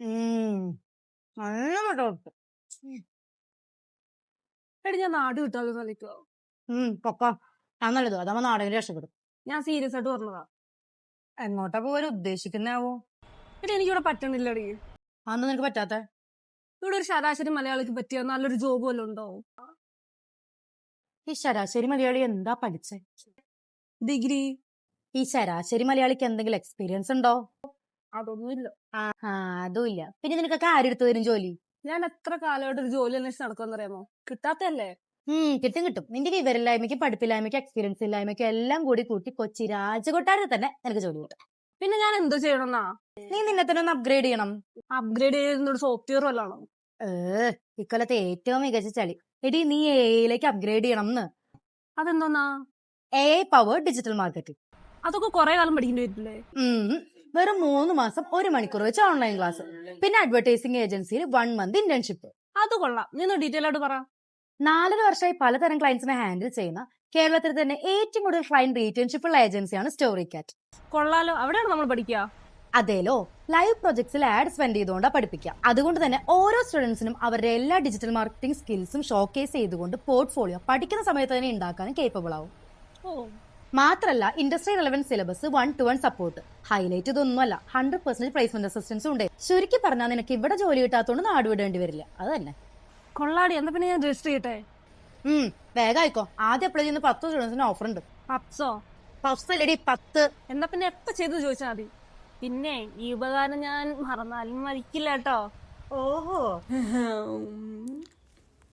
നല്ല മുട്ട എടി ഞാൻ നാട് വിട്ടാലോ ഉം പൊക്കോ. അത് നല്ലത് അതാവുമ്പോ നാടെങ്കിലും രക്ഷപ്പെടും. ഞാൻ സീരിയസ് ആയിട്ട് പറഞ്ഞതാ. എങ്ങോട്ടാ പോവാൻ ഉദ്ദേശിക്കുന്നാവോ എടി എനിക്കിവിടെ പറ്റണില്ലടി. അന്ന് നിനക്ക് പറ്റാത്ത? ഇവിടെ ഒരു ശരാശരി മലയാളിക്ക് പറ്റിയ നല്ലൊരു ജോബ് വല്ലതും ഉണ്ടോ? ഈ ശരാശരി മലയാളി എന്താ പഠിച്ചേ? ഡിഗ്രി. ഈ ശരാശരി മലയാളിക്ക് എന്തെങ്കിലും എക്സ്പീരിയൻസ് ഉണ്ടോ? അതൊന്നുമില്ല. ആ അതും പിന്നെ നിനക്കൊക്കെ ആരെടുത്ത് തരും ജോലി? ഞാൻ എത്ര കാലമായിട്ട് ഒരു ജോലി അന്വേഷിച്ച് നടക്കുമെന്ന് അറിയാമോ കിട്ടാത്തല്ലേ ഉം കിട്ടും കിട്ടും. നിന്റെ വിവരമില്ലായ്മയ്ക്കും പഠിപ്പില്ലായ്മയ്ക്കും എക്സ്പീരിയൻസ് ഇല്ലായ്മയ്ക്കും എല്ലാം കൂടി കൂട്ടി കൊച്ചി രാജകൊട്ടാരത്തിൽ തന്നെ നിനക്ക് ജോലി കിട്ടും. പിന്നെ ഞാൻ എന്തോ ചെയ്യണമെന്നാ? നീ നിന്നെ തന്നെ ഒന്ന് അപ്ഗ്രേഡ് ചെയ്യണം. അപ്ഗ്രേഡ് ചെയ്യുന്ന ഒരു സോഫ്റ്റ്വെയർ വല്ലാണോ ഏ ഇക്കൊല്ലത്തെ ഏറ്റവും മികച്ച ചളി. എടി നീ എയിലേക്ക് അപ്ഗ്രേഡ് ചെയ്യണം എന്ന് അതെന്തോന്നാ? എ പവർ ഡിജിറ്റൽ മാർക്കറ്റിംഗ് അതൊക്കെ കുറെ കാലം പഠിക്കേണ്ടി വരില്ലേ? ഉം. വെറും മൂന്ന് മാസം ഒരു മണിക്കൂർ വെച്ച് ഓൺലൈൻ ക്ലാസ് പിന്നെ അഡ്വർടൈസിംഗ് ഏജൻസിയിൽ വൺ മന്ത് ഇന്റേൺഷിപ്പ് അത് കൊള്ളാം. നിന്ന് ഡീറ്റെയിൽ ആയിട്ട് പറ. നാലര വർഷമായി പലതരം ക്ലയൻസിനെ ഹാൻഡിൽ ചെയ്യുന്ന കേരളത്തിൽ തന്നെ ഏറ്റവും കൂടുതൽ ക്ലയന്റ് റീറ്റേൺഷിപ്പ് ഉള്ള ഏജൻസിയാണ് സ്റ്റോറി കാറ്റ് കൊള്ളാലോ. അവിടെയാണ് നമ്മൾ പഠിക്കുക അതേലോ. ലൈവ് പ്രൊജക്ട്സിൽ ആഡ് സ്പെൻഡ് ചെയ്തുകൊണ്ടാണ് പഠിപ്പിക്കുക അതുകൊണ്ട് തന്നെ ഓരോ സ്റ്റുഡൻസിനും അവരുടെ എല്ലാ ഡിജിറ്റൽ മാർക്കറ്റിംഗ് സ്കിൽസും ഷോക്കേസ് ചെയ്തുകൊണ്ട് പോർട്ട്ഫോളിയോ പഠിക്കുന്ന സമയത്ത് തന്നെ ഉണ്ടാക്കാനും കേപ്പബിൾ ആവും. മാത്രല്ല industry relevant syllabus one to one support highlight ഇതൊന്നുമല്ല ഹൺഡ്രഡ് പെർസെന്റ് പ്ലേസ്മെന്റ് അസിസ്റ്റൻസും ഉണ്ട്. ചുരുക്കി പറഞ്ഞാൽ നിനക്ക് ഇവിടെ ജോലി കിട്ടാത്തതുകൊണ്ട് നാട് വിടേണ്ടി വരില്ല. അത് തന്നെ കൊള്ളാടി എന്താ പിന്നെ ഞാൻ രജിസ്റ്റർ ചെയ്യട്ടെ? ഉം വേഗം ആയിക്കോ. ആദ്യം അപ്ലൈ ചെയ്യുന്ന പത്ത് സ്റ്റുഡൻസിന് ഓഫർ ഉണ്ട്. പപ്സോ പപ്സ് അല്ലടി പത്ത്. എന്നാ പിന്നെ എപ്പ ചെയ്ത് ചോദിച്ചാൽ മതി. പിന്നെ ഈ ഉപകാരം ഞാൻ മറന്നാലും മരിക്കില്ല കേട്ടോ. ഓഹോ.